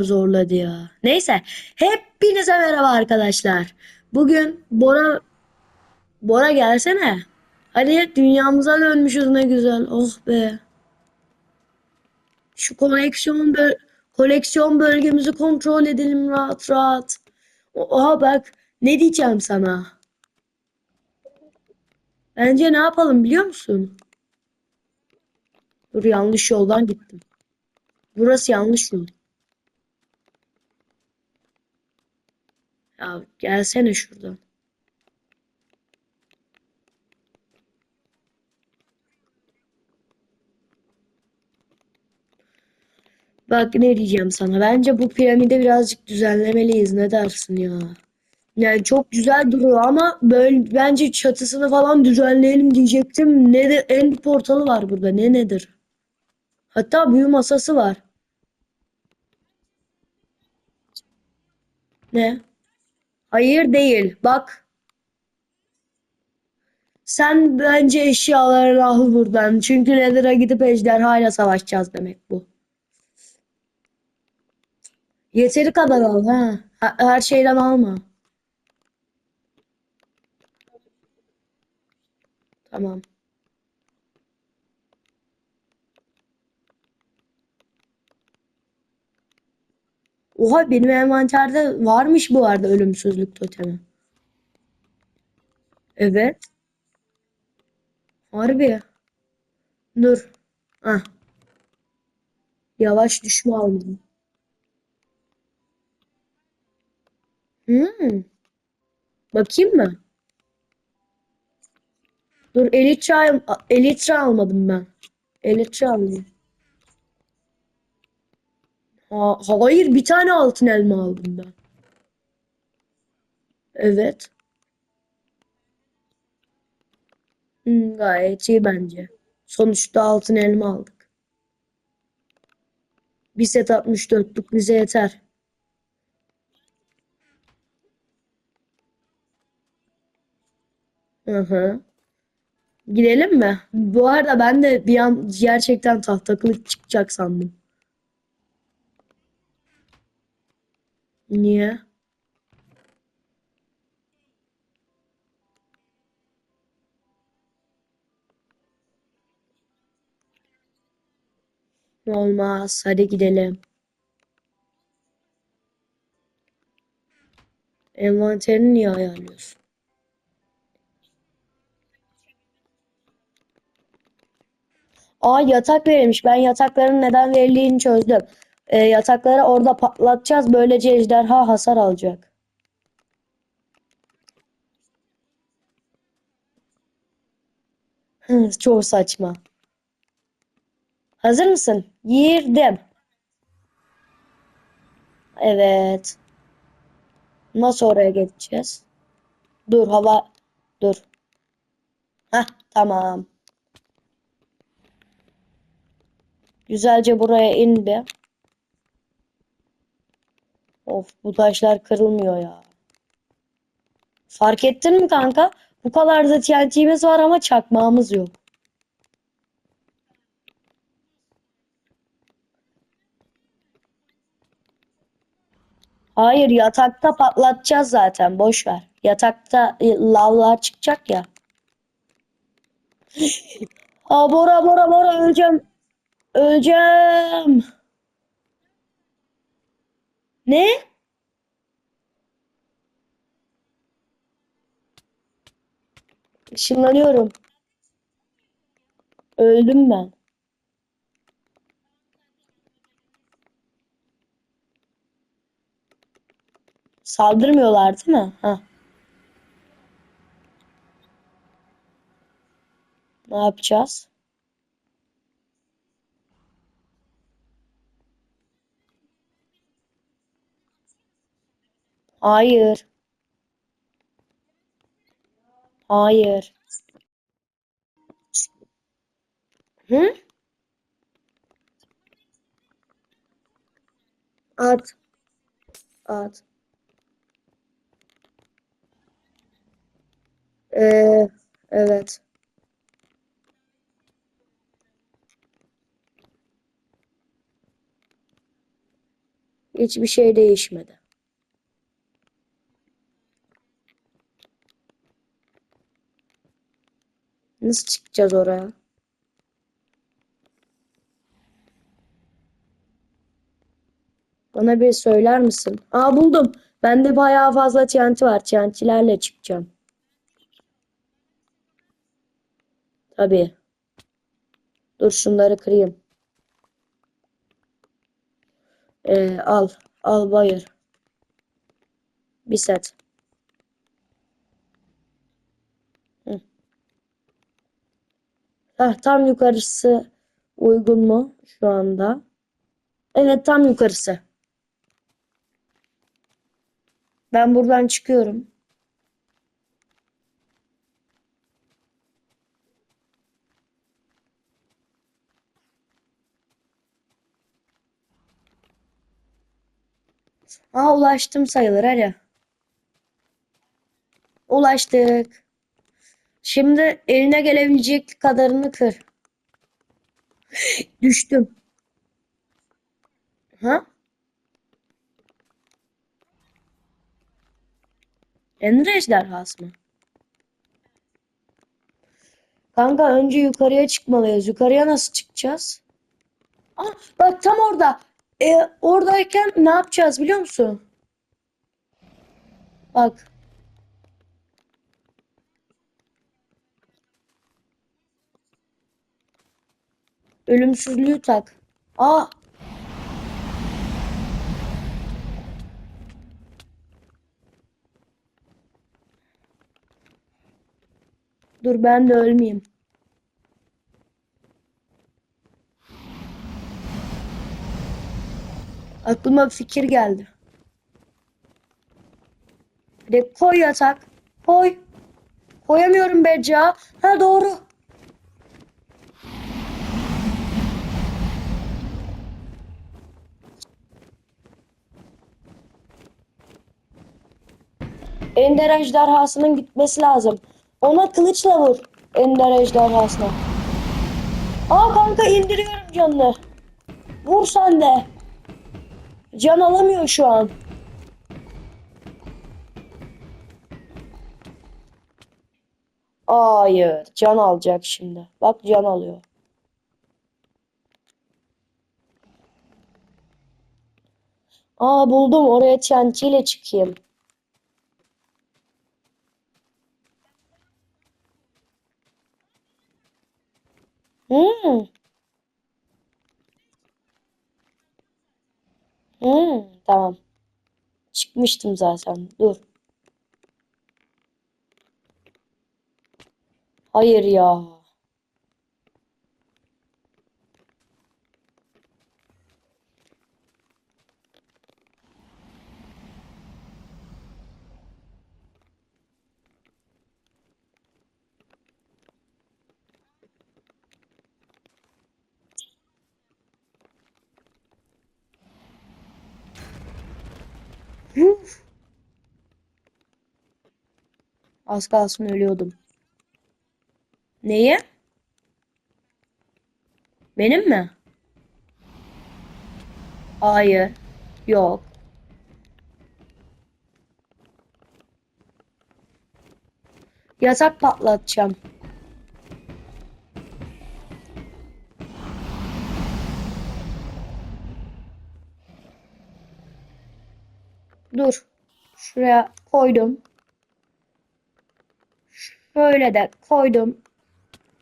zorladı ya. Neyse. Hepinize merhaba arkadaşlar. Bugün Bora Bora gelsene. Hadi dünyamıza dönmüşüz ne güzel. Oh be. Şu koleksiyon böl koleksiyon bölgemizi kontrol edelim rahat rahat. Oha bak ne diyeceğim sana. Bence ne yapalım biliyor musun? Dur yanlış yoldan gittim. Burası yanlış yol. Ya gelsene şuradan. Bak ne diyeceğim sana. Bence bu piramide birazcık düzenlemeliyiz. Ne dersin ya? Yani çok güzel duruyor ama böyle bence çatısını falan düzenleyelim diyecektim. Ne de end portalı var burada. Ne nedir? Hatta büyü masası var. Ne? Hayır değil. Bak sen bence eşyalarını al buradan. Çünkü Nether'a gidip ejderhayla savaşacağız demek bu. Yeteri kadar al. Ha- Her şeyden alma. Tamam. Oha benim envanterde varmış bu arada ölümsüzlük totemi. Evet. Harbi. Dur. Ah. Yavaş düşme aldım. Hmm. Bakayım mı? Dur Elytra, Elytra almadım ben. Elytra aldım. Ha, hayır bir tane altın elma aldım ben. Evet. Hmm, gayet iyi bence. Sonuçta altın elma aldık. Bir set 64'lük bize yeter. Hı hı. Gidelim mi? Bu arada ben de bir an gerçekten tahta kılıç çıkacak sandım. Niye? Olmaz. Hadi gidelim. Envanterini niye ayarlıyorsun? Aa yatak verilmiş. Ben yatakların neden verildiğini çözdüm. Ee, yatakları orada patlatacağız. Böylece ejderha hasar alacak. Çok saçma. Hazır mısın? Girdim. Evet. Nasıl oraya geçeceğiz? Dur hava. Dur. Heh tamam. Güzelce buraya in bir. Of bu taşlar kırılmıyor ya. Fark ettin mi kanka? Bu kadar da TNT'miz var ama çakmağımız yok. Hayır yatakta patlatacağız zaten. Boş ver. Yatakta e, lavlar çıkacak ya. Aa Bora Bora Bora öleceğim. Öleceğim. Ne? Işınlanıyorum. Öldüm ben. Saldırmıyorlar değil mi? Ha. Ne yapacağız? Hayır. Hayır. Hı? At. At. Ee, evet. Hiçbir şey değişmedi. Nasıl çıkacağız oraya? Bana bir söyler misin? Aa buldum. Bende bayağı fazla TNT var. TNT'lerle çıkacağım. Tabii. Dur şunları kırayım. Ee, al. Al bayır. Bir set. Heh, tam yukarısı uygun mu şu anda? Evet tam yukarısı. Ben buradan çıkıyorum. Aa ulaştım sayılır hadi. Ulaştık. Şimdi eline gelebilecek kadarını kır. Düştüm. Ha? Ender ejderhası mı? Kanka önce yukarıya çıkmalıyız. Yukarıya nasıl çıkacağız? Aa, bak tam orada. E, oradayken ne yapacağız biliyor musun? Bak. Ölümsüzlüğü tak. Aa. Dur ben de ölmeyeyim. Aklıma bir fikir geldi. Bir de koy yatak. Koy. Koyamıyorum Beca. Ha doğru. Ender ejderhasının gitmesi lazım. Ona kılıçla vur. Ender ejderhasına. Aa kanka indiriyorum canını. Vur sen de. Can alamıyor şu an. Hayır. Can alacak şimdi. Bak can alıyor. Aa buldum. Oraya TNT çıkayım. Hmm. Hmm, tamam. Çıkmıştım zaten. Dur. Hayır ya. Az kalsın ölüyordum. Neyi? Benim mi? Hayır. Yok. Yatak patlatacağım. Dur. Şuraya koydum. Şöyle de koydum.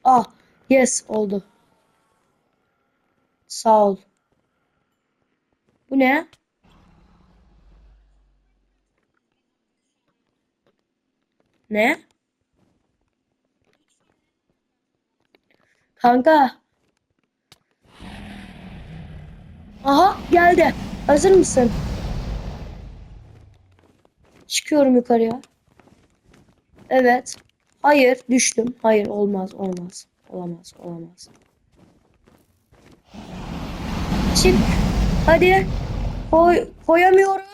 Ah, yes oldu. Sağ ol. Bu ne? Ne? Kanka. Aha geldi. Hazır mısın? Çıkıyorum yukarıya. Evet. Hayır düştüm. Hayır olmaz olmaz. Olamaz olamaz. Çık. Hadi. Koy, koyamıyorum.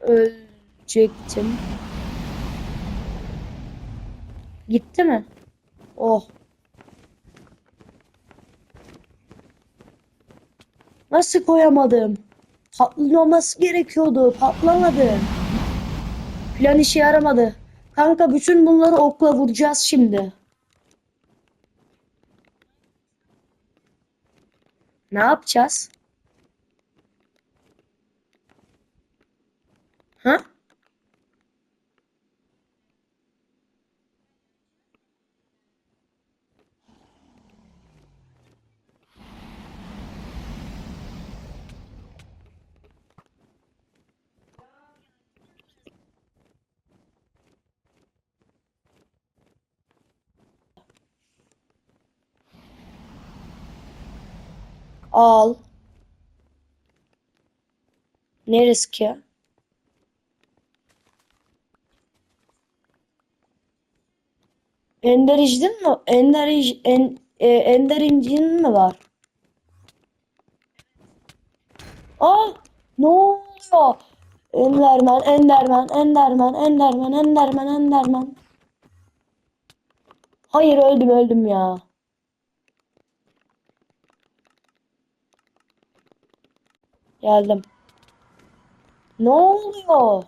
Ölecektim. Gitti mi? Oh. Nasıl koyamadım? Patlaması gerekiyordu. Patlamadı. Plan işe yaramadı. Kanka bütün bunları okla vuracağız şimdi. Ne yapacağız? Ha? Al. Ne riski? Ender incin mi? Ender, inc- en, e, Ender incin mi var? Aa, ne oluyor? Enderman, Enderman, Enderman, Enderman, Enderman, Enderman. Hayır öldüm öldüm ya. Geldim. Ne oluyor?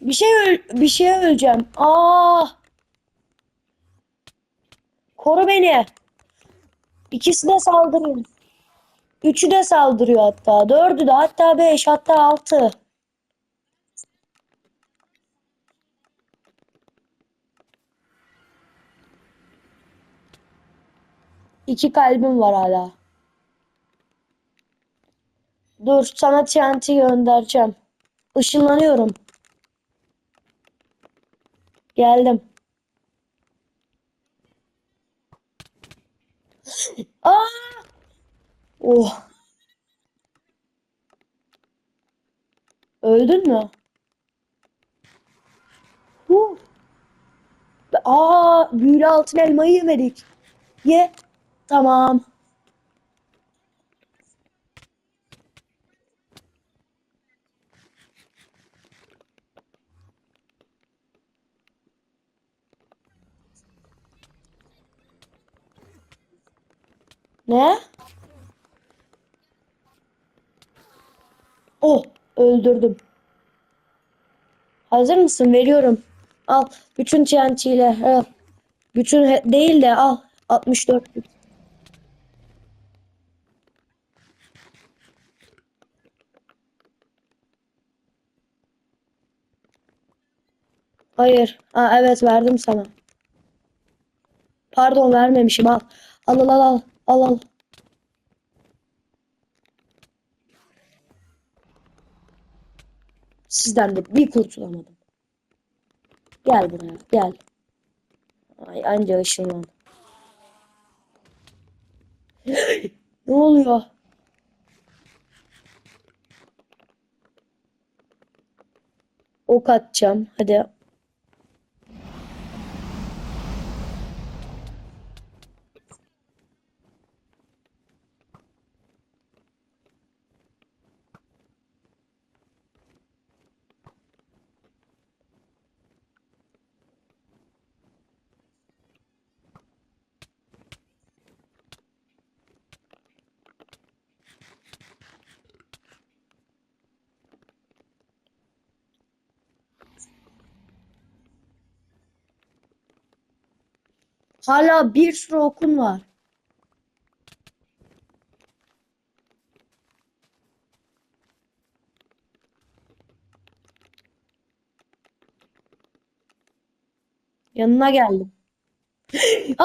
Bir şey öl bir şey öleceğim. Aa! Koru beni. İkisi de saldırıyor. Üçü de saldırıyor hatta. Dördü de hatta beş hatta altı. İki kalbim var hala. Dur sana TNT göndereceğim. Işınlanıyorum. Geldim. Aa! Oh. Öldün mü? Huh. Aa, büyülü altın elmayı yemedik. Ye. Tamam. Ne? Oh, öldürdüm. Hazır mısın? Veriyorum. Al. Bütün TNT ile. Al. Bütün değil de al. 64 bit. Hayır. Ha, evet verdim sana. Pardon vermemişim. Al. Al al al al. Al Sizden de bir kurtulamadım. Gel buraya. Gel. Ay anca ışınlan. Ne oluyor? Ok atacağım. Hadi. Hala bir sürü okun var. Yanına geldim.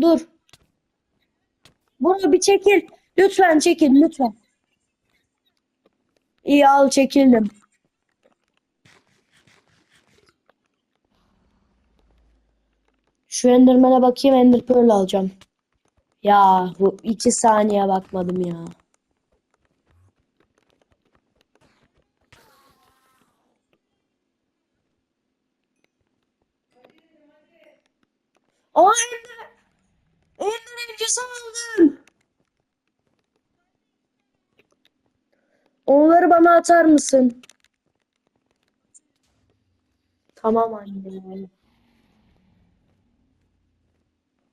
Dur. Bunu bir çekil. Lütfen çekil lütfen. İyi al çekildim. Şu Enderman'a bakayım Ender Pearl alacağım. Ya bu iki saniye bakmadım ya. Aa Ender! Ender elbise aldım! Onları bana atar mısın? Tamam anne.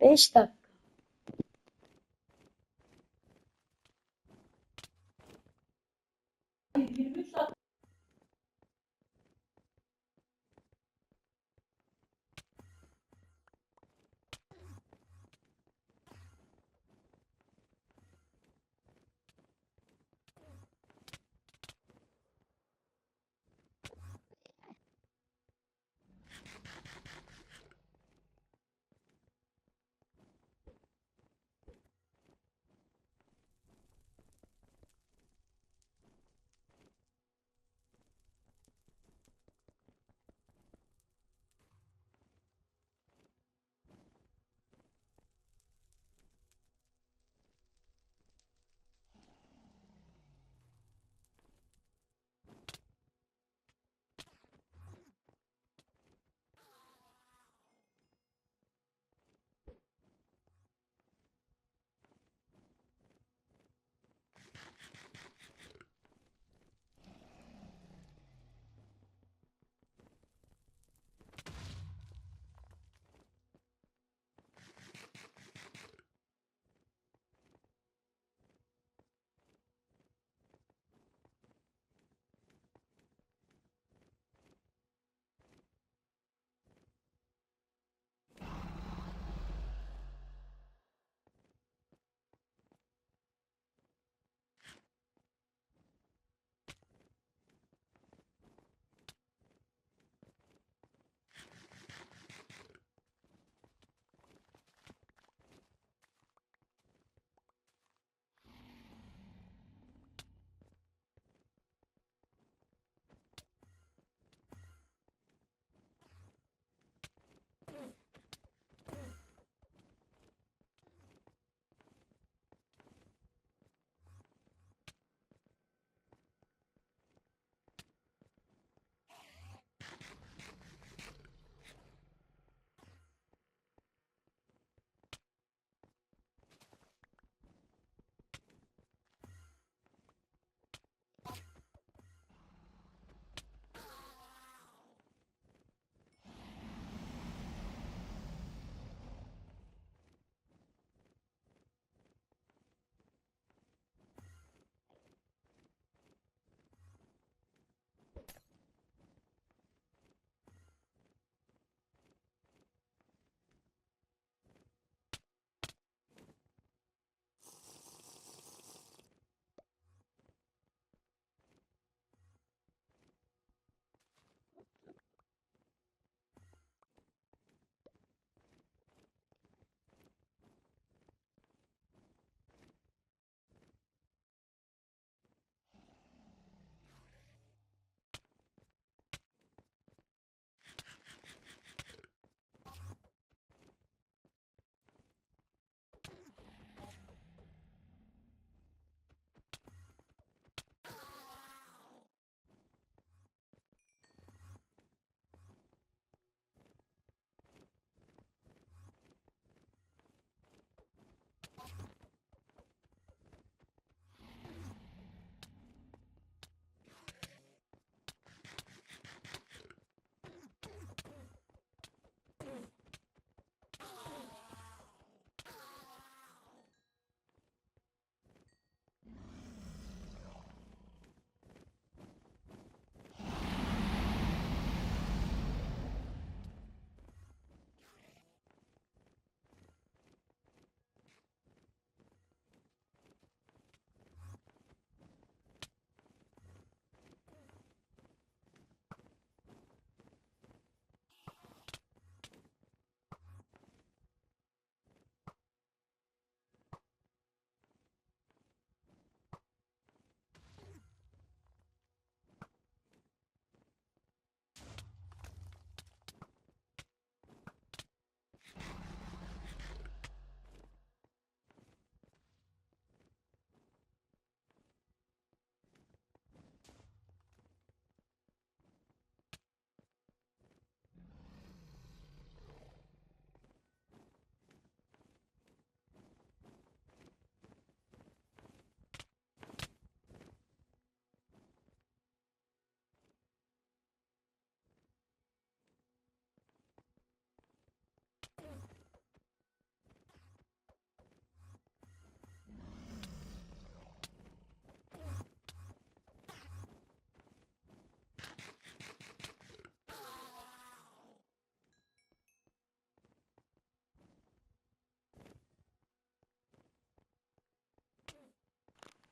5 dakika.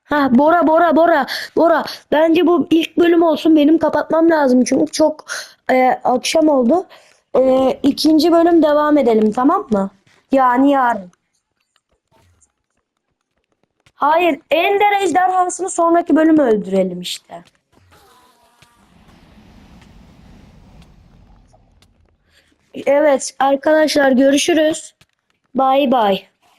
Ha Bora Bora Bora Bora bence bu ilk bölüm olsun benim kapatmam lazım çünkü çok e, akşam oldu. E, ikinci bölüm devam edelim tamam mı? Yani yarın. Hayır Ender ejderhasını sonraki bölüm öldürelim işte. Evet arkadaşlar görüşürüz. Bay bay.